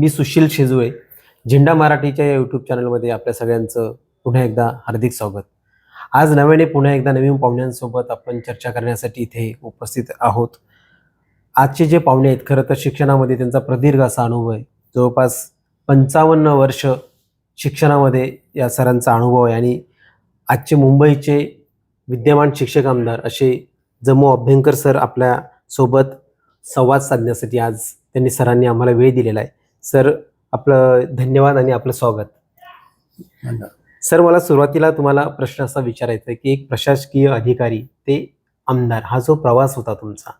मी सुशील शेजुळे झेंडा मराठीच्या या यूट्यूब चॅनलमध्ये आपल्या सगळ्यांचं पुन्हा एकदा हार्दिक स्वागत. आज नव्याने पुन्हा एकदा नवीन पाहुण्यांसोबत आपण चर्चा करण्यासाठी इथे उपस्थित आहोत. आजचे जे पाहुणे आहेत खरं तर शिक्षणामध्ये त्यांचा प्रदीर्घ असा अनुभव आहे. जवळपास पंचावन्न वर्ष शिक्षणामध्ये या सरांचा अनुभव आहे आणि आजचे मुंबईचे विद्यमान शिक्षक आमदार असे जमू अभ्यंकर सर आपल्यासोबत संवाद साधण्यासाठी आज त्यांनी सरांनी आम्हाला वेळ दिलेला आहे. सर आपलं धन्यवाद आणि आपलं स्वागत. सर मला सुरुवातीला तुम्हाला प्रश्न असा विचारायचा आहे की एक प्रशासकीय अधिकारी ते आमदार हा जो प्रवास होता तुमचा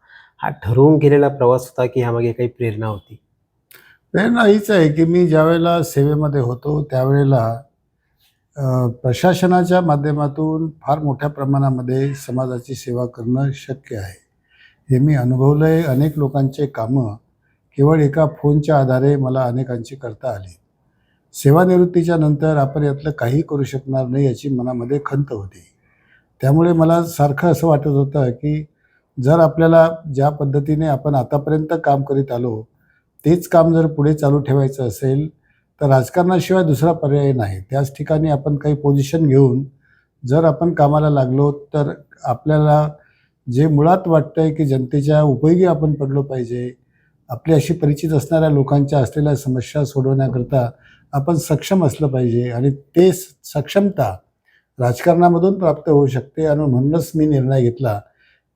हा ठरवून केलेला प्रवास होता की ह्यामागे काही प्रेरणा होती? प्रेरणा हीच आहे की मी ज्यावेळेला सेवेमध्ये होतो त्यावेळेला प्रशासनाच्या माध्यमातून फार मोठ्या प्रमाणामध्ये समाजाची सेवा करणं शक्य आहे. हे मी अनुभवलं आहे अनेक लोकांचे कामं केवळ एका फोनच्या आधारे मला अनेकांची करता आली. सेवानिवृत्तीच्या नंतर आपण यातलं काही करू शकणार नाही याची मनामध्ये खंत होती. त्यामुळे मला सारखं असं वाटत होतं की जर आपल्याला ज्या पद्धतीने आपण आतापर्यंत काम करीत आलो तेच काम जर पुढे चालू ठेवायचं असेल तर राजकारणाशिवाय दुसरा पर्याय नाही. त्याच ठिकाणी आपण काही पोझिशन घेऊन जर आपण कामाला लागलो तर आपल्याला जे मुळात वाटतं आहे की जनतेच्या उपयोगी आपण पडलो पाहिजे आपली अशी परिचित असणाऱ्या लोकांच्या असलेल्या समस्या सोडवण्याकरता आपण सक्षम असलं पाहिजे आणि ते स- सक्षमता राजकारणामधून प्राप्त होऊ शकते. आणि म्हणूनच मी निर्णय घेतला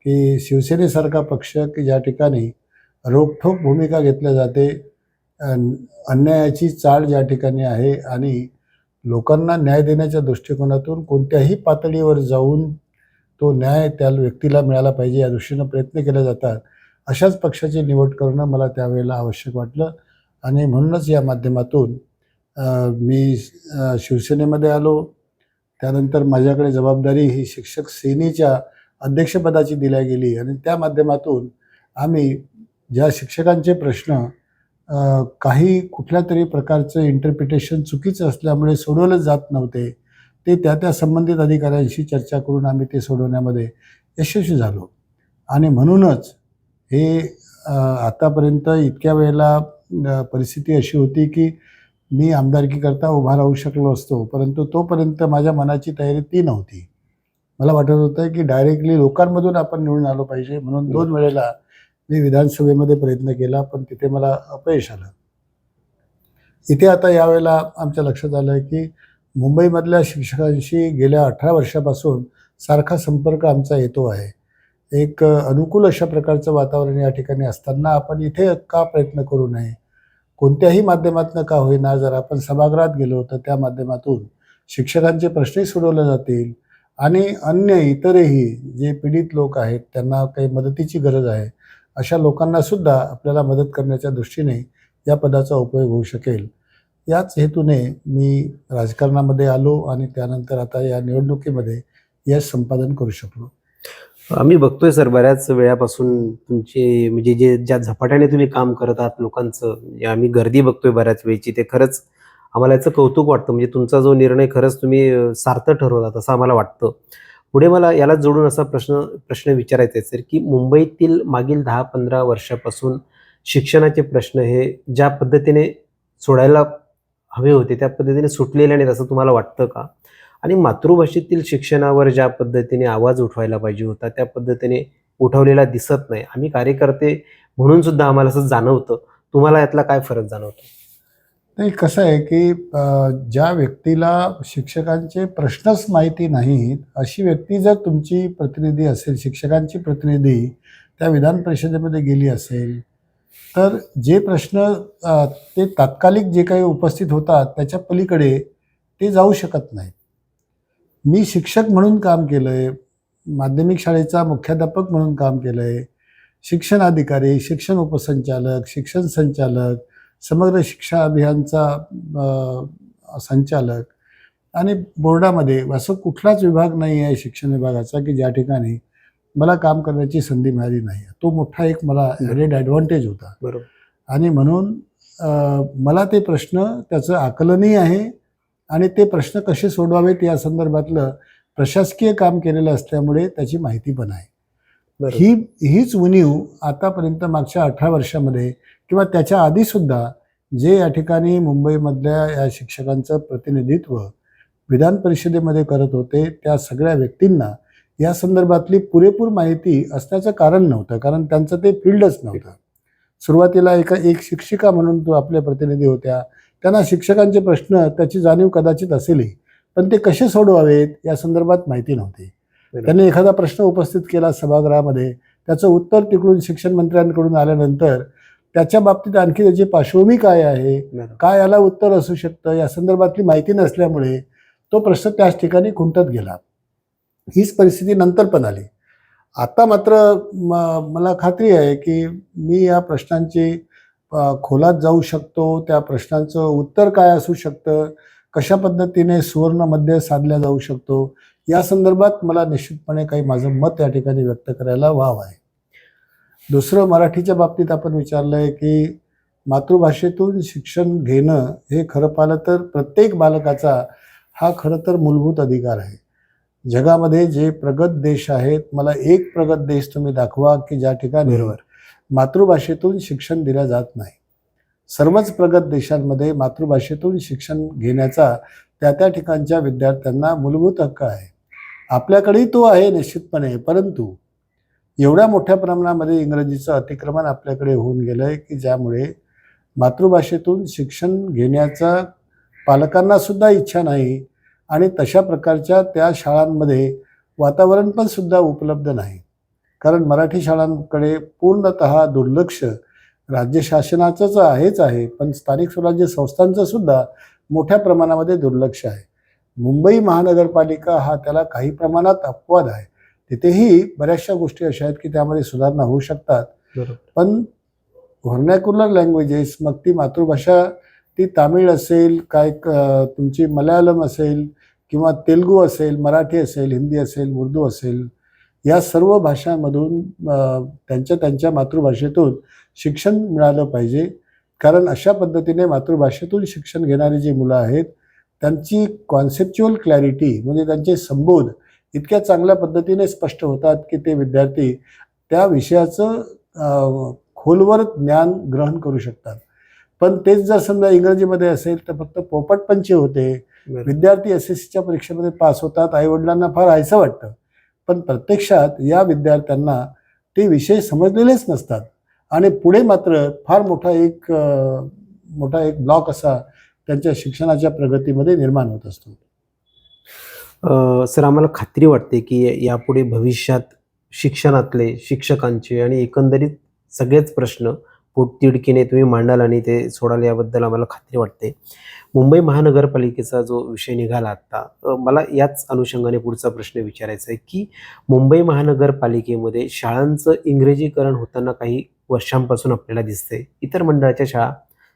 की शिवसेनेसारखा पक्ष की ज्या ठिकाणी रोखठोक भूमिका घेतल्या जाते अन्यायाची चाळ ज्या ठिकाणी आहे आणि लोकांना न्याय देण्याच्या दृष्टिकोनातून कोणत्याही पातळीवर जाऊन तो न्याय त्या व्यक्तीला मिळाला पाहिजे या दृष्टीनं प्रयत्न केले जातात. अशाच पक्षाची निवड करणं मला त्यावेळेला आवश्यक वाटलं. आणि म्हणूनच या माध्यमातून मी शिवसेनेमध्ये आलो. त्यानंतर माझ्याकडे जबाबदारी ही शिक्षक सेनेच्या अध्यक्षपदाची दिल्या गेली. आणि त्या माध्यमातून आम्ही ज्या शिक्षकांचे प्रश्न काही कुठल्या तरी प्रकारचं इंटरप्रिटेशन चुकीचं असल्यामुळे सोडवले जात नव्हते ते त्या त्या संबंधित अधिकाऱ्यांशी चर्चा करून आम्ही ते सोडवण्यामध्ये यशस्वी झालो. आणि म्हणूनच हे आतापर्यंत इतक्या वेळेला परिस्थिती अशी होती की मी आमदारकीकरता उभा राहू शकलो असतो परंतु तोपर्यंत माझ्या मनाची तयारी ती नव्हती. मला वाटत होतं की डायरेक्टली लोकांमधून आपण निवडून आलो पाहिजे म्हणून दोन वेळेला मी विधानसभेमध्ये प्रयत्न केला पण तिथे मला अपयश आलं. इथे आता यावेळेला आमच्या लक्षात आलं की मुंबईमधल्या शिक्षकांशी गेल्या अठरा वर्षापासून सारखा संपर्क आमचा येतो आहे. एक अनुकूल अशा प्रकारचं वातावरण या ठिकाणी असताना आपण इथे का प्रयत्न करू नये? कोणत्याही माध्यमातून का होईना जर आपण सभागृहात गेलो तर त्या माध्यमातून शिक्षकांचे प्रश्नही सोडवले जातील आणि अन्य इतरही जे पीडित लोक आहेत त्यांना काही मदतीची गरज आहे अशा लोकांना सुद्धा आपल्याला मदत करण्याच्या दृष्टीने या पदाचा उपयोग होऊ शकेल. याच हेतूने मी राजकारणामध्ये आलो आणि त्यानंतर आता या निवडणुकीमध्ये यश संपादन करू शकलो. आम्ही बघतोय सर बऱ्याच वेळापासून तुमचे म्हणजे जे ज्या झपाट्याने तुम्ही काम करत आहात लोकांचं म्हणजे आम्ही गर्दी बघतोय बऱ्याच वेळची ते खरंच आम्हाला याचं कौतुक वाटतं. म्हणजे तुमचा जो निर्णय खरंच तुम्ही सार्थ ठरवलात असं आम्हाला वाटतं. पुढे मला याला जोडून असा प्रश्न प्रश्न विचारायचा आहे सर की मुंबईतील मागील दहा पंधरा वर्षापासून शिक्षणाचे प्रश्न हे ज्या पद्धतीने सोडायला हवे होते त्या पद्धतीने सुटलेले नाहीत असं तुम्हाला वाटतं का? आणि मातृभाषेतील शिक्षणावर ज्या पद्धतीने आवाज उठवायला पाहिजे होता त्या पद्धतीने उठवलेला दिसत नाही. आम्ही कार्यकर्ते म्हणून सुद्धा आम्हाला असं जाणवतं. तुम्हाला यातला काय फरक जाणवतो? नाही कसं आहे की ज्या व्यक्तीला शिक्षकांचे प्रश्नच माहिती नाहीत अशी व्यक्ती जर तुमची प्रतिनिधी असेल शिक्षकांची प्रतिनिधी त्या विधान परिषदेमध्ये गेली असेल तर जे प्रश्न ते तात्कालिक जे काही उपस्थित होतात त्याच्या पलीकडे ते जाऊ शकत नाहीत. मी शिक्षक म्हणून काम केलं आहे माध्यमिक शाळेचा मुख्याध्यापक म्हणून काम केलं आहे शिक्षण अधिकारी शिक्षण उपसंचालक शिक्षण संचालक समग्र शिक्षा अभियानचा संचालक आणि बोर्डामध्ये असं कुठलाच विभाग नाही आहे शिक्षण विभागाचा की ज्या ठिकाणी मला काम करण्याची संधी मिळाली नाही. तो मोठा एक मला ॲडेड ॲडव्हान्टेज होता. बरोबर. आणि म्हणून मला ते प्रश्न त्याचं आकलनही आहे आणि ते प्रश्न कसे सोडवावेत या संदर्भातलं प्रशासकीय काम केलेलं असल्यामुळे त्याची माहिती पण आहे. ही हीच उणीव आतापर्यंत मागच्या अठरा वर्षामध्ये किंवा त्याच्या आधीसुद्धा जे या ठिकाणी मुंबईमधल्या या शिक्षकांचं प्रतिनिधित्व विधान परिषदेमध्ये करत होते त्या सगळ्या व्यक्तींना या संदर्भातली पुरेपूर माहिती असण्याचं कारण नव्हतं कारण त्यांचं ते फील्डच नव्हतं. सुरुवातीला एका एक शिक्षिका म्हणून तो आपले प्रतिनिधी होत्या त्यांना शिक्षकांचे प्रश्न त्याची जाणीव कदाचित असेलही पण ते कसे सोडवावेत या संदर्भात माहिती नव्हती. त्यांनी एखादा प्रश्न उपस्थित केला सभागृहामध्ये त्याचं उत्तर तिकडून शिक्षण मंत्र्यांकडून आल्यानंतर त्याच्या बाबतीत आणखी त्याची पार्श्वभूमी काय आहे. काय याला उत्तर असू शकतं या संदर्भातली माहिती नसल्यामुळे तो प्रश्न त्याच ठिकाणी खुंटत गेला. हीच परिस्थिती नंतर पण आली. आता मात्र मला खात्री आहे की मी या प्रश्नांची खोलात जाऊ शकतो त्या प्रश्नांचं उत्तर काय असू शकतं कशा पद्धतीने सुवर्णमध्ये साधल्या जाऊ शकतो या संदर्भात मला निश्चितपणे काही माझं मत या ठिकाणी व्यक्त करायला वाव आहे. दुसरं मराठीच्या बाबतीत आपण विचारलं आहे की मातृभाषेतून शिक्षण घेणं हे खरं पाहिलं तर प्रत्येक बालकाचा हा खरं तर मूलभूत अधिकार आहे. जगामध्ये जे प्रगत देश आहेत मला एक प्रगत देश तुम्ही दाखवा की ज्या ठिकाणी बरोबर मातृभाषेतून शिक्षण दिलं जात नाही. सर्वच प्रगत देशांमध्ये मातृभाषेतून शिक्षण घेण्याचा त्या त्या ठिकाणच्या विद्यार्थ्यांना मूलभूत हक्क आहे. आपल्याकडेही तो आहे निश्चितपणे परंतु एवढ्या मोठ्या प्रमाणामध्ये इंग्रजीचं अतिक्रमण आपल्याकडे होऊन गेलं आहे की ज्यामुळे मातृभाषेतून शिक्षण घेण्याचा पालकांना सुद्धा इच्छा नाही आणि तशा प्रकारच्या त्या शाळांमध्ये वातावरण पण सुद्धा उपलब्ध नाही. कारण मराठी शाळांकडे पूर्णत दुर्लक्ष राज्य शासनाचंच आहेच आहे पण स्थानिक स्वराज्य संस्थांचं सुद्धा मोठ्या प्रमाणामध्ये दुर्लक्ष आहे. मुंबई महानगरपालिका हा त्याला काही प्रमाणात अपवाद आहे. तिथेही बऱ्याचशा गोष्टी अशा आहेत की त्यामध्ये सुधारणा होऊ शकतात. पण व्हर्नॅक्युलर लँग्वेजेस मग ती मातृभाषा ती तामिळ असेल काय क- तुमची मल्याळम असेल किंवा तेलगू असेल मराठी असेल हिंदी असेल उर्दू असेल या सर्व भाषांमधून त्यांच्या त्यांच्या मातृभाषेतून शिक्षण मिळालं पाहिजे. कारण अशा पद्धतीने मातृभाषेतून शिक्षण घेणारी जी मुलं आहेत त्यांची कॉन्सेप्च्युअल क्लॅरिटी म्हणजे त्यांचे संबोध इतक्या चांगल्या पद्धतीने स्पष्ट होतात की ते विद्यार्थी त्या विषयाचं खोलवर ज्ञान ग्रहण करू शकतात. पण तेच जर समजा इंग्रजीमध्ये असेल तर फक्त पोपटपंची होते. विद्यार्थी एस एस सीच्या परीक्षेमध्ये पास होतात आईवडिलांना फार हायचं वाटतं. पण प्रत्यक्षात या विद्यार्थ्यांना ते विषय समजलेलेच नसतात. आणि पुढे मात्र फार मोठा एक मोठा एक ब्लॉक असा त्यांच्या शिक्षणाच्या प्रगतीमध्ये निर्माण होत असतो. सर आम्हाला खात्री वाटते की यापुढे भविष्यात शिक्षणातले शिक्षकांचे आणि एकंदरीत सगळेच प्रश्न पोटतिडकीने तुम्ही मांडाल आणि ते सोडाल याबद्दल आम्हाला खात्री वाटते. मुंबई महानगरपालिकेचा जो विषय निघाला आत्ता मला याच अनुषंगाने पुढचा प्रश्न विचारायचा आहे की मुंबई महानगरपालिकेमध्ये शाळांचं इंग्रजीकरण होताना काही वर्षांपासून आपल्याला दिसते इतर मंडळाच्या शाळा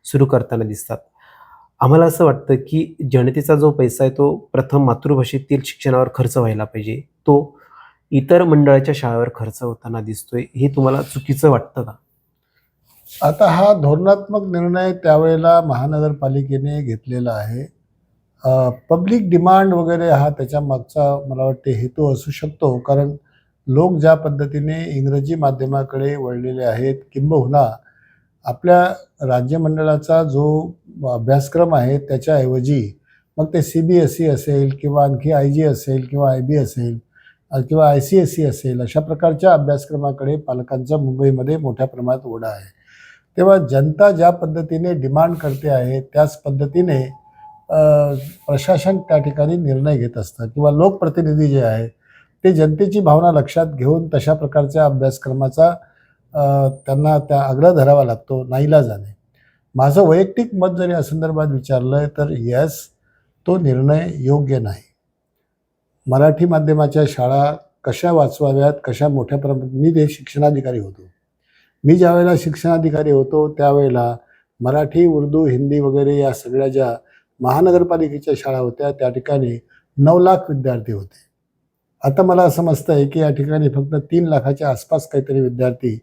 सुरू करताना दिसतात. आम्हाला असं वाटतं की जनतेचा जो पैसा आहे तो प्रथम मातृभाषेतील शिक्षणावर खर्च व्हायला पाहिजे. तो इतर मंडळाच्या शाळेवर खर्च होताना दिसतोय. हे तुम्हाला चुकीचं वाटतं का? आता हा धोरणात्मक निर्णय त्यावेळेला महानगरपालिकेने घेतलेला आहे. पब्लिक डिमांड वगैरे हा त्याच्या मागचा मला वाटते हेतू असू शकतो कारण लोक ज्या पद्धतीने इंग्रजी माध्यमाकडे वळलेले आहेत किंबहुना आपल्या राज्यमंडळाचा जो अभ्यासक्रम आहे त्याच्याऐवजी मग ते सी बी एस ई असेल किंवा आणखी आय जी असेल किंवा आय बी असेल किंवा आय सी एस सी असेल अशा प्रकारच्या अभ्यासक्रमाकडे पालकांचा मुंबईमध्ये मोठ्या प्रमाणात ओढा आहे. तेव्हा जनता ज्या पद्धतीने डिमांड करते आहे त्याच पद्धतीने प्रशासन त्या ठिकाणी निर्णय घेत असतं किंवा लोकप्रतिनिधी जे आहे ते जनतेची भावना लक्षात घेऊन तशा प्रकारच्या अभ्यासक्रमाचा त्यांना त्या आग्रह धरावा लागतो नाहीला जाणे. माझं वैयक्तिक मत जरी या संदर्भात विचारलं तर यस तो निर्णय योग्य नाही. मराठी माध्यमाच्या शाळा कशा वाचवाव्यात कशा मोठ्या प्रमाणात मी ते शिक्षणाधिकारी होतो मी ज्यावेळेला शिक्षणाधिकारी होतो त्यावेळेला मराठी उर्दू हिंदी वगैरे या सगळ्या ज्या महानगरपालिकेच्या शाळा होत्या त्या ठिकाणी नऊ लाख विद्यार्थी होते. आता मला असं समजतं आहे की या ठिकाणी फक्त तीन लाखाच्या आसपास काहीतरी विद्यार्थी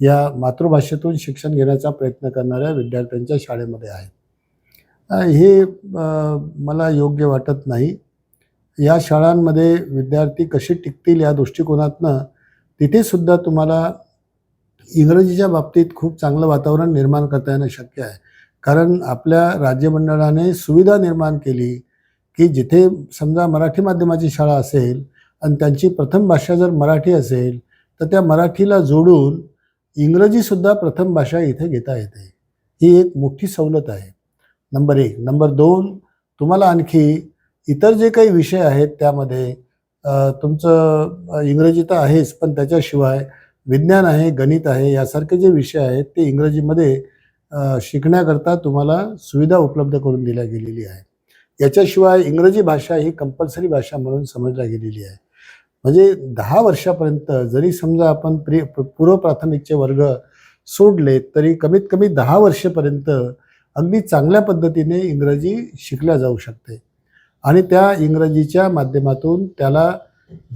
या मातृभाषेतून शिक्षण घेण्याचा प्रयत्न करणाऱ्या विद्यार्थ्यांच्या शाळेमध्ये आहेत. हे मला योग्य वाटत नाही. या शाळांमध्ये विद्यार्थी कसे टिकतील या दृष्टिकोनातनं तिथेसुद्धा तुम्हाला इंग्रजीच्या बाबतीत खूप चांगलं वातावरण निर्माण करता येणं शक्य आहे. कारण आपल्या राज्यमंडळाने सुविधा निर्माण केली की जिथे समजा मराठी माध्यमाची शाळा असेल आणि त्यांची प्रथम भाषा जर मराठी असेल तर त्या मराठीला जोडून इंग्रजीसुद्धा प्रथम भाषा इथे घेता येते. ही एक मोठी सवलत आहे. नंबर एक. नंबर दोन तुम्हाला आणखी इतर जे काही विषय आहेत त्यामध्ये तुमचं इंग्रजी तर आहेच पण त्याच्याशिवाय विज्ञान आहे गणित आहे यासारखे जे विषय आहेत ते इंग्रजीमध्ये शिकण्याकरता तुम्हाला सुविधा उपलब्ध करून दिल्या गेलेली आहे. याच्याशिवाय इंग्रजी भाषा ही कंपल्सरी भाषा म्हणून समजल्या गेलेली आहे. म्हणजे दहा वर्षापर्यंत जरी समजा आपण प्रि पूर्व प्राथमिकचे वर्ग सोडले तरी कमीत कमी दहा वर्षापर्यंत अगदी चांगल्या पद्धतीने इंग्रजी शिकल्या जाऊ शकते. आणि त्या इंग्रजीच्या माध्यमातून त्याला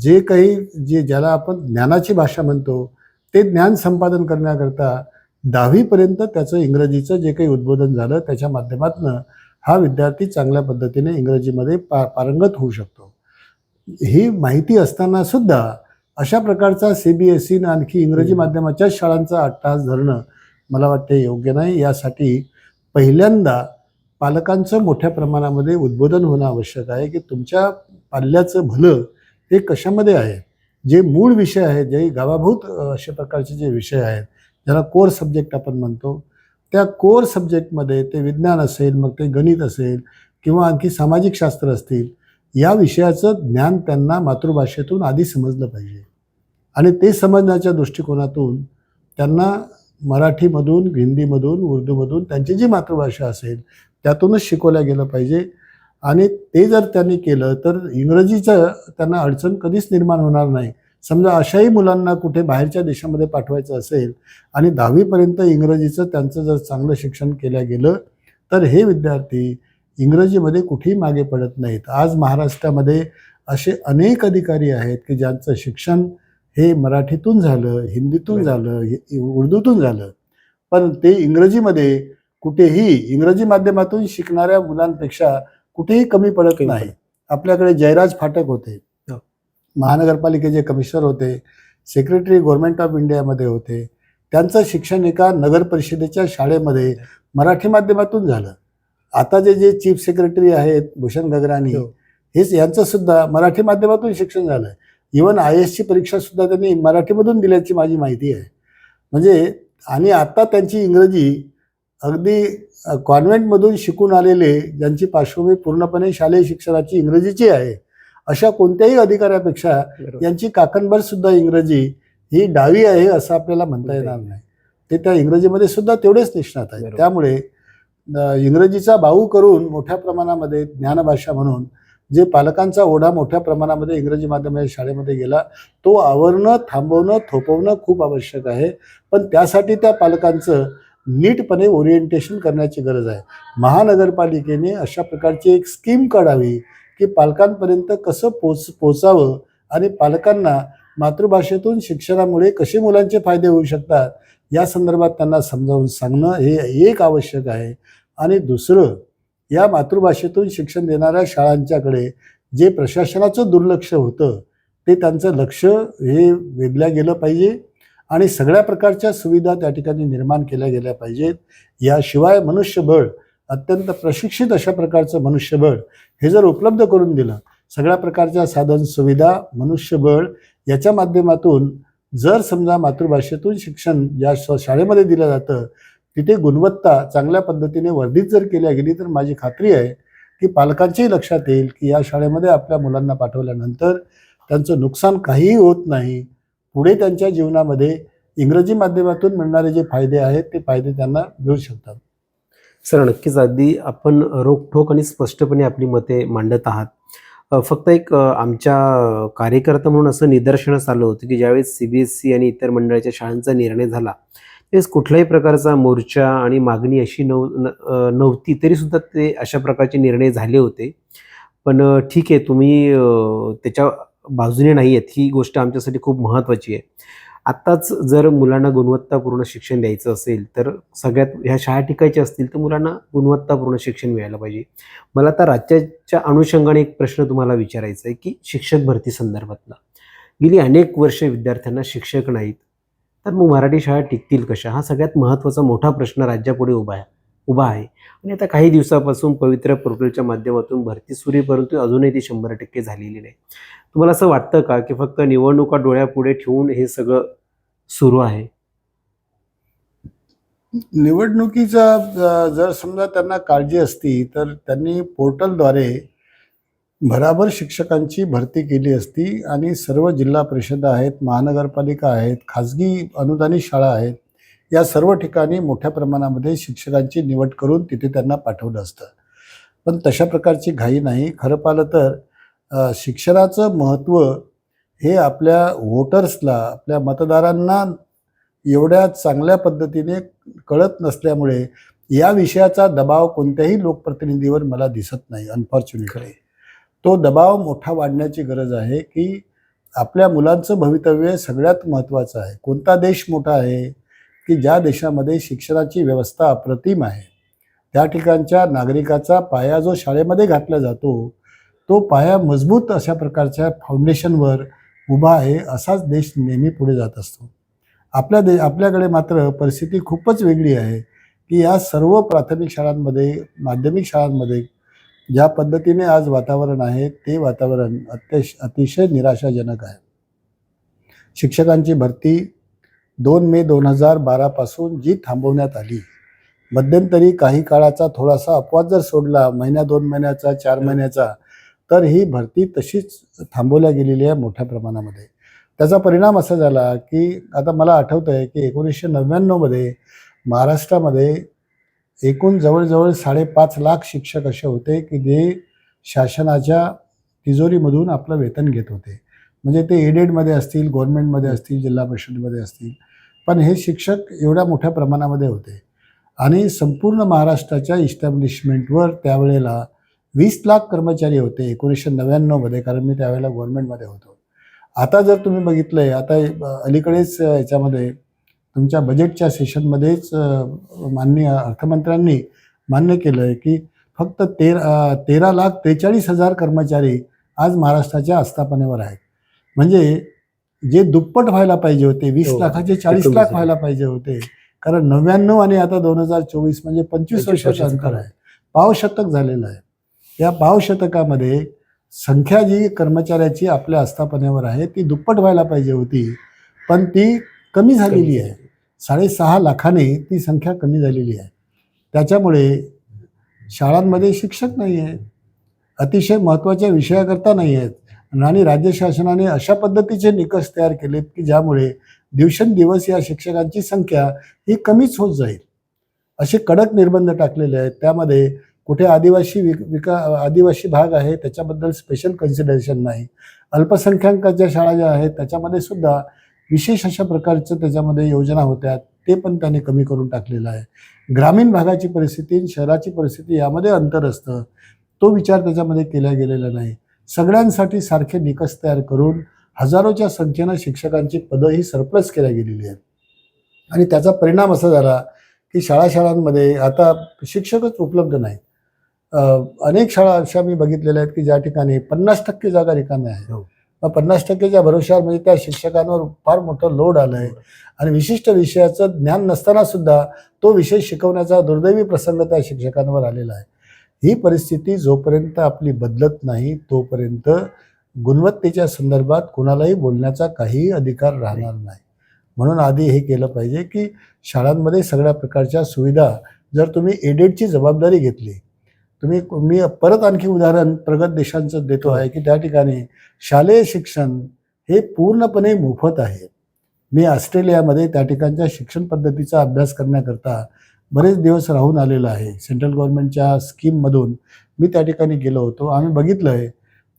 जे काही जे ज्याला आपण ज्ञानाची भाषा म्हणतो ते ज्ञान संपादन करण्याकरता दहावीपर्यंत त्याचं इंग्रजीचं जे काही उद्बोधन झालं त्याच्या माध्यमातून हा विद्यार्थी चांगल्या पद्धतीने इंग्रजीमध्ये पा पारंगत होऊ शकतो. ही माहिती असताना सुद्धा अशा प्रकारचा सी बी एस सीनं आणखी इंग्रजी माध्यमाच्या शाळांचा अट्टहास धरणं मला वाटते योग्य नाही. यासाठी पहिल्यांदा पालकांचं मोठ्या प्रमाणामध्ये उद्बोधन होणं आवश्यक आहे की तुमच्या पाल्याचं भलं हे कशामध्ये आहे? जे मूळ विषय आहेत जे गावाभूत अशा प्रकारचे जे विषय आहेत ज्याला कोर सब्जेक्ट आपण म्हणतो त्या कोर सब्जेक्टमध्ये ते विज्ञान असेल मग ते गणित असेल किंवा आणखी सामाजिक शास्त्र असतील या विषयाचं ज्ञान त्यांना मातृभाषेतून आधी समजलं पाहिजे. आणि ते समजण्याच्या दृष्टिकोनातून त्यांना मराठीमधून हिंदीमधून उर्दूमधून त्यांची जी मातृभाषा असेल त्यातूनच शिकवल्या गेलं पाहिजे. आणि ते जर त्यांनी केलं तर इंग्रजीचं त्यांना अडचण कधीच निर्माण होणार नाही. समजा अशाही मुलांना कुठे बाहेरच्या देशामध्ये पाठवायचं असेल आणि दहावीपर्यंत इंग्रजीचं त्यांचं जर चांगलं शिक्षण केलं गेलं तर हे विद्यार्थी इंग्रजीमध्ये कुठेही मागे पडत नाहीत. आज महाराष्ट्रामध्ये असे अनेक अधिकारी आहेत की ज्यांचं शिक्षण हे मराठीतून झालं हिंदीतून झालं उर्दूतून झालं. पण ते इंग्रजीमध्ये कुठेही इंग्रजी माध्यमातून शिकणाऱ्या मुलांपेक्षा कुठेही कमी पडत नाही. आपल्याकडे जयराज फाटक होते. हो. महानगरपालिकेचे कमिशनर होते. सेक्रेटरी गव्हर्नमेंट ऑफ इंडियामध्ये होते. त्यांचं शिक्षण एका नगर परिषदेच्या शाळेमध्ये मराठी माध्यमातून झालं. आता जे जे चीफ सेक्रेटरी आहेत भूषण गगराणी हो. हेच यांचं सुद्धा मराठी माध्यमातून शिक्षण झालं इवन आय एसची परीक्षा सुद्धा त्यांनी मराठीमधून दिल्याची माझी माहिती आहे. म्हणजे आणि आता त्यांची इंग्रजी अगदी कॉन्व्हेंटमधून शिकून आलेले ज्यांची पार्श्वभूमी पूर्णपणे शालेय शिक्षणाची इंग्रजीची आहे अशा कोणत्याही अधिकाऱ्यापेक्षा. यांची काकणभर सुद्धा इंग्रजी ही डावी आहे असं आपल्याला म्हणता येणार नाही ते त्या इंग्रजीमध्ये सुद्धा तेवढेच निष्णात आहेत बरोबर. त्यामुळे इंग्रजीचा बाऊ करून मोठ्या प्रमाणामध्ये ज्ञानभाषा म्हणून जे पालकांचा ओढा मोठ्या प्रमाणामध्ये इंग्रजी माध्यमाच्या शाळेमध्ये गेला तो आवरणं थांबवणं थोपवणं खूप आवश्यक आहे पण त्यासाठी त्या पालकांचं नीटपणे ओरिएंटेशन करण्याची गरज आहे. महानगरपालिकेने अशा प्रकारची एक स्कीम काढावी की पालकांपर्यंत कसं पोच पोचावं आणि पालकांना मातृभाषेतून शिक्षणामुळे कसे मुलांचे फायदे होऊ शकतात या संदर्भात त्यांना समजावून सांगणं हे एक आवश्यक आहे. आणि दुसरं या मातृभाषेतून शिक्षण देणाऱ्या शाळांच्याकडे जे प्रशासनाचं दुर्लक्ष होतं ते त्यांचं लक्ष हे वेधलं गेलं पाहिजे. आणि सगळ्या प्रकारच्या सुविधा त्या ठिकाणी निर्माण केल्या गेल्या पाहिजेत. याशिवाय मनुष्यबळ अत्यंत प्रशिक्षित अशा प्रकारचं मनुष्यबळ हे जर उपलब्ध करून दिलं सगळ्या प्रकारच्या साधन सुविधा मनुष्यबळ याच्या माध्यमातून जर समजा मातृभाषेतून शिक्षण ज्या श- शाळेमध्ये दिलं जातं तिथे गुणवत्ता चांगल्या पद्धतीने वर्धित जर केल्या गेली तर माझी खात्री आहे की पालकांच्याही लक्षात येईल की या शाळेमध्ये आपल्या मुलांना पाठवल्यानंतर त्यांचं नुकसान काहीही होत नाही. पुढे त्यांच्या जीवनामध्ये इंग्रजी माध्यमातून मिळणारे जे फायदे आहेत ते फायदे त्यांना मिळू शकतात. सर नक्कीच अगदी आपण रोखठोक आणि स्पष्टपणे आपली मते मांडत आहात. फक्त एक आमच्या कार्यकर्ता म्हणून असं निदर्शनास आलं होतं की ज्यावेळेस सी बी एस सी आणि इतर मंडळाच्या शाळांचा निर्णय झाला त्यावेळेस कुठल्याही प्रकारचा मोर्चा आणि मागणी अशी नव न- नव्हती तरीसुद्धा ते अशा प्रकारचे निर्णय झाले होते. पण ठीक आहे तुम्ही त्याच्या बाजूने नाही आहेत ही गोष्ट आमच्यासाठी खूप महत्त्वाची आहे. आत्ताच जर मुलांना गुणवत्तापूर्ण शिक्षण द्यायचं असेल तर सगळ्यात ह्या शाळा टिकायच्या असतील तर मुलांना गुणवत्तापूर्ण शिक्षण मिळायला पाहिजे. मला आता राज्याच्या अनुषंगाने एक प्रश्न तुम्हाला विचारायचा आहे की शिक्षक भरती संदर्भातला. गेली अनेक वर्ष विद्यार्थ्यांना शिक्षक नाहीत तर मग मराठी शाळा टिकतील कशा? हा सगळ्यात महत्त्वाचा मोठा प्रश्न राज्यापुढे उभा आहे. उभा आहे. आणि आता काही दिवसापासून पवित्र पोर्टलच्या माध्यमातून भरती सुरू परंतु अजूनही ती शंभर टक्के झालेली नाही. तुम्हाला असं वाटतं का की फक्त निवडणुका डोळ्यापुढे ठेवून हे सगळं सुरू आहे? निवडणुकीचा जर समजा त्यांना काळजी असती तर त्यांनी पोर्टलद्वारे भराभर शिक्षकांची भरती केली असती आणि सर्व जिल्हा परिषदा आहेत महानगरपालिका आहेत खाजगी अनुदानित शाळा आहेत या सर्व ठिकाणी मोठ्या प्रमाणामध्ये शिक्षकांची निवड करून तिथे त्यांना पाठवलं असतं. पण तशा प्रकारची घाई नाही. खरं पाहिलं तर शिक्षणाचं महत्त्व हे आपल्या वोटर्सला आपल्या मतदारांना एवढ्या चांगल्या पद्धतीने कळत नसल्यामुळे या विषयाचा दबाव कोणत्याही लोकप्रतिनिधीवर मला दिसत नाही अनफॉर्च्युनेटली तो दबाव मोठा वाढण्याची गरज आहे की आपल्या मुलांचं भवितव्य सगळ्यात महत्त्वाचं आहे. कोणता देश मोठा आहे? की ज्या देशामध्ये शिक्षणाची व्यवस्था अप्रतिम आहे त्या ठिकाणच्या नागरिकाचा पाया जो शाळेमध्ये घातला जातो तो पाया मजबूत अशा प्रकारच्या फाउंडेशनवर उभा आहे असाच देश नेहमी पुढे जात असतो. आपल्या दे आपल्याकडे मात्र परिस्थिती खूपच वेगळी आहे की या सर्व प्राथमिक शाळांमध्ये माध्यमिक शाळांमध्ये ज्या पद्धतीने आज वातावरण आहे ते वातावरण अत्यश अतिशय निराशाजनक आहे. शिक्षकांची भरती दोन मे दोन हजार बारापासून जी थांबवण्यात आली. मध्यंतरी काही काळाचा थोडासा अपवाद जर सोडला महिन्या दोन महिन्याचा चार महिन्याचा तर ही भरती तशीच थांबवल्या गेलेली आहे मोठ्या प्रमाणामध्ये. त्याचा परिणाम असा झाला की आता मला आठवतं आहे की एकोणीसशे नव्याण्णवमध्ये महाराष्ट्रामध्ये एकूण जवळजवळ साडेपाच लाख शिक्षक असे होते की जे शासनाच्या तिजोरीमधून आपलं वेतन घेत होते. म्हणजे ते एडेडमध्ये असतील गव्हर्नमेंटमध्ये असतील जिल्हा परिषदेमध्ये असतील. पण हे शिक्षक एवढ्या मोठ्या प्रमाणामध्ये होते. आणि संपूर्ण महाराष्ट्राच्या इस्टॅब्लिशमेंटवर त्यावेळेला वीस लाख कर्मचारी होते एकोणीसशे नव्याण्णवमध्ये कारण मी त्यावेळेला गव्हर्नमेंटमध्ये होतो. आता जर तुम्ही बघितलं आहे आता अलीकडेच याच्यामध्ये तुमच्या बजेटच्या सेशनमध्येच माननीय अर्थमंत्र्यांनी मान्य केलं आहे की फक्त तेरा तेरा लाख त्रेचाळीस हजार कर्मचारी आज महाराष्ट्राच्या आस्थापनेवर आहेत. म्हणजे जे दुप्पट व्हायला पाहिजे होते वीस हो, लाखाचे चाळीस लाख. व्हायला पाहिजे होते. कारण नव्याण्णव आणि आता दोन हजार चोवीस म्हणजे पंचवीस 25 वर्षाचं अंतर आहे. पावशतक झालेलं आहे. या पावशतकामध्ये संख्या जी कर्मचाऱ्याची आपल्या आस्थापनेवर आहे ती दुप्पट व्हायला पाहिजे होती. पण ती कमी झालेली आहे. साडेसहा लाखाने ती संख्या कमी झालेली आहे. त्याच्यामुळे शाळांमध्ये शिक्षक नाही आहेत अतिशय महत्त्वाच्या विषयाकरता नाही आहेत आणि राज्य शासनाने अशा पद्धतीचे निकष तयार केलेत की ज्यामुळे दिवसेंदिवस या शिक्षकांची संख्या ही कमीच होत जाईल. असे कडक निर्बंध टाकलेले आहेत. त्यामध्ये कुठे आदिवासी विक विका आदिवासी भाग आहे त्याच्याबद्दल स्पेशल कन्सिडरेशन नाही. अल्पसंख्याकांच्या शाळा ज्या आहेत त्याच्यामध्ये सुद्धा विशेष अशा प्रकारचं त्याच्यामध्ये योजना होत्या ते पण त्याने कमी करून टाकलेलं आहे. ग्रामीण भागाची परिस्थिती शहराची परिस्थिती यामध्ये अंतर असतं. तो विचार त्याच्यामध्ये केला गेलेला नाही. सगळ्यांसाठी सारखे निकष तयार करून हजारोच्या संख्येनं शिक्षकांची पदं ही सरप्लस केल्या गेलेली आहेत. आणि त्याचा परिणाम असा झाला की शाळा शाळांमध्ये आता शिक्षकच उपलब्ध नाहीत अ, अनेक शाळा अशा मी बघितलेल्या आहेत की ज्या ठिकाणी पन्नास टक्के जागा रिकाम्या आहेत. हो. मग पन्नास टक्केच्या भरोश्यावर म्हणजे त्या शिक्षकांवर फार मोठं लोड आलं आहे आणि विशिष्ट विषयाचं ज्ञान नसताना सुद्धा तो विषय शिकवण्याचा दुर्दैवी प्रसंग त्या शिक्षकांवर आलेला आहे. ही परिस्थिती जोपर्यंत आपली बदलत नाही तोपर्यंत गुणवत्तेच्या संदर्भात कुणालाही बोलण्याचा काहीही अधिकार राहणार नाही. म्हणून आधी हे केलं पाहिजे की शाळांमध्ये सगळ्या प्रकारच्या सुविधा जर तुम्ही एडेडची जबाबदारी घेतली तुम्ही मी परत आणखी उदाहरण प्रगत देशांचं देतो आहे की त्या ठिकाणी शालेय शिक्षण हे पूर्णपणे मोफत आहे. मी ऑस्ट्रेलियामध्ये त्या ठिकाणच्या शिक्षण पद्धतीचा अभ्यास करण्याकरता बरेच दिवस राहून आलेलो आहे. सेंट्रल गव्हर्नमेंटच्या स्कीममधून मी त्या ठिकाणी गेलो होतो. आम्ही बघितलं आहे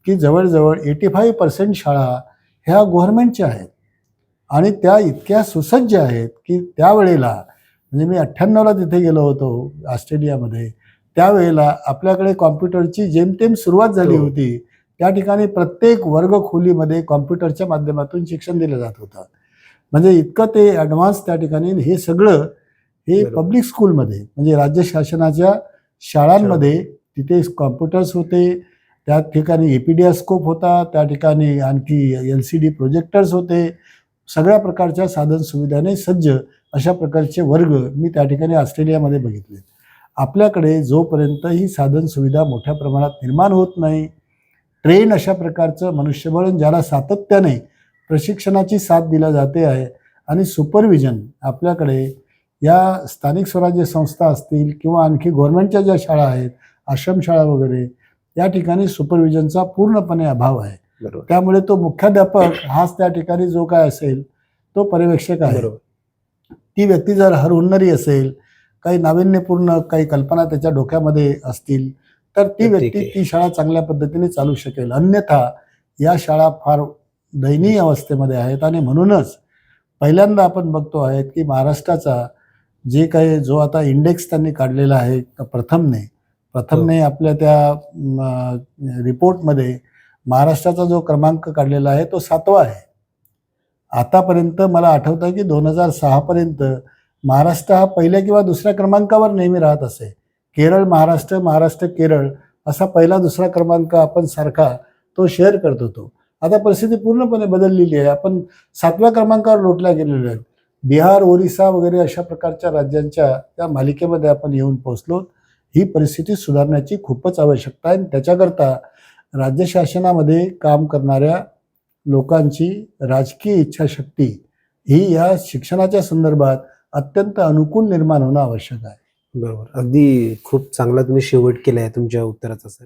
की जवळजवळ एटी फाईव्ह पर्सेंट शाळा ह्या गव्हर्नमेंटच्या आहेत. आणि त्या इतक्या सुसज्ज आहेत की त्यावेळेला म्हणजे मी अठ्ठ्याण्णवला तिथे गेलो होतो ऑस्ट्रेलियामध्ये त्यावेळेला आपल्याकडे कॉम्प्युटरची जेमतेम सुरुवात झाली हो. होती. त्या ठिकाणी प्रत्येक वर्ग खोलीमध्ये कॉम्प्युटरच्या माध्यमातून शिक्षण दिलं जात होतं. म्हणजे इतकं ते ॲडव्हान्स त्या ठिकाणी हे सगळं हे. पब्लिक स्कूलमध्ये म्हणजे राज्य शासनाच्या शाळांमध्ये तिथे कॉम्प्युटर्स होते त्या ठिकाणी एपीडियास्कोप होता त्या ठिकाणी आणखी एल सी डी प्रोजेक्टर्स होते. सगळ्या प्रकारच्या साधन सुविधाने सज्ज अशा प्रकारचे वर्ग मी त्या ठिकाणी ऑस्ट्रेलियामध्ये बघितले. आपल्याकडे जोपर्यंत ही साधन सुविधा मोठ्या प्रमाणात निर्माण होत नाही ट्रेन अशा प्रकारचं मनुष्यबळ ज्याला सातत्याने प्रशिक्षणाची साथ दिल्या जाते आहे आणि सुपरविजन आपल्याकडे या स्थानिक स्वराज्य संस्था असतील किंवा आणखी गव्हर्नमेंटच्या ज्या शाळा आहेत आश्रमशाळा वगैरे या ठिकाणी सुपरविजनचा पूर्णपणे अभाव आहे. त्यामुळे तो मुख्याध्यापक हाच त्या ठिकाणी जो काय असेल तो पर्यवेक्षक आहे. ती व्यक्ती जर हरहुन्नरी असेल काही नाविन्यपूर्ण काही कल्पना त्याच्या डोक्यामध्ये असतील तर ती व्यक्ती. ती शाळा चांगल्या पद्धतीने चालू शकेल. अन्यथा या शाळा फार दयनीय अवस्थेमध्ये आहेत आणि म्हणूनच पहिल्यांदा आपण बघतो आहेत की महाराष्ट्राचा जे काही जो आता इंडेक्स त्यांनी काढलेला आहे प्रथमने प्रथमने आपल्या त्या रिपोर्टमध्ये महाराष्ट्राचा जो क्रमांक काढलेला आहे तो सातवा आहे. आतापर्यंत मला आठवतं की दोन हजार सहापर्यंत महाराष्ट्र हा पहिल्या किंवा दुसऱ्या क्रमांकावर नेहमी राहत असे. केरळ महाराष्ट्र महाराष्ट्र केरळ असा पहिला दुसरा क्रमांक आपण सारखा तो शेअर करत होतो. आता परिस्थिती पूर्णपणे बदललेली आहे. आपण सातव्या क्रमांकावर लोटल्या गेलेलो आहेत. बिहार ओरिसा वगैरे अशा प्रकारच्या राज्यांच्या त्या मालिकेमध्ये आपण येऊन पोहोचलो. ही परिस्थिती सुधारण्याची खूपच आवश्यकता आहे. आणि त्याच्याकरता राज्य शासनामध्ये काम करणाऱ्या लोकांची राजकीय इच्छाशक्ती ही या शिक्षणाच्या संदर्भात अत्यंत अनुकूल निर्माण होणं आवश्यक आहे. बरोबर. अगदी खूप चांगला तुम्ही शेवट केलाय तुमच्या उत्तराचा सर.